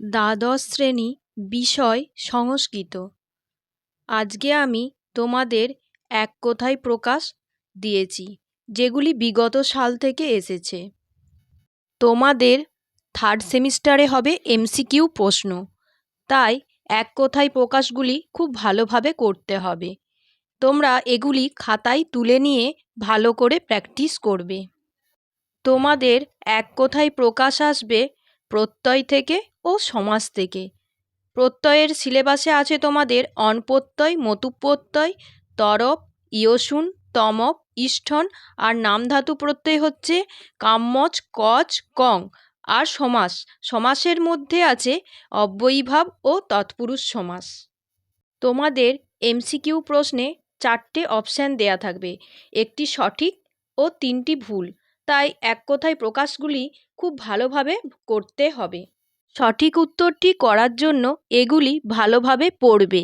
দ্বাদশ শ্রেণি বিষয় সংস্কৃত। আজকে আমি তোমাদের এক কথায় প্রকাশ দিয়েছি, যেগুলি বিগত সাল থেকে এসেছে। তোমাদের থার্ড সেমিস্টারে হবে এমসিকিউ প্রশ্ন, তাই এক কথায় প্রকাশগুলি খুব ভালোভাবে করতে হবে। তোমরা এগুলি খাতায় তুলে নিয়ে ভালো করে প্র্যাকটিস করবে। তোমাদের এক কথায় প্রকাশ আসবে প্রত্যয় থেকে ও সমাস থেকে। প্রত্যয়ের সিলেবাসে আছে তোমাদের অনপ্রত্যয় মতুপ্রত্যয় মতু তরপ, ইয়সুন, তমপ, ইষ্ঠন আর নামধাতু প্রত্যয় হচ্ছে কাম্মচ কচ, কং আর সমাস। সমাসের মধ্যে আছে অব্যয়ীভাব ও তৎপুরুষ সমাস। তোমাদের এমসিকিউ প্রশ্নে চারটে অপশান দেয়া থাকবে। একটি সঠিক ও তিনটি ভুল। তাই এক কথায় প্রকাশগুলি খুব ভালোভাবে করতে হবে। সঠিক উত্তরটি করার জন্য এগুলি ভালোভাবে পড়বে।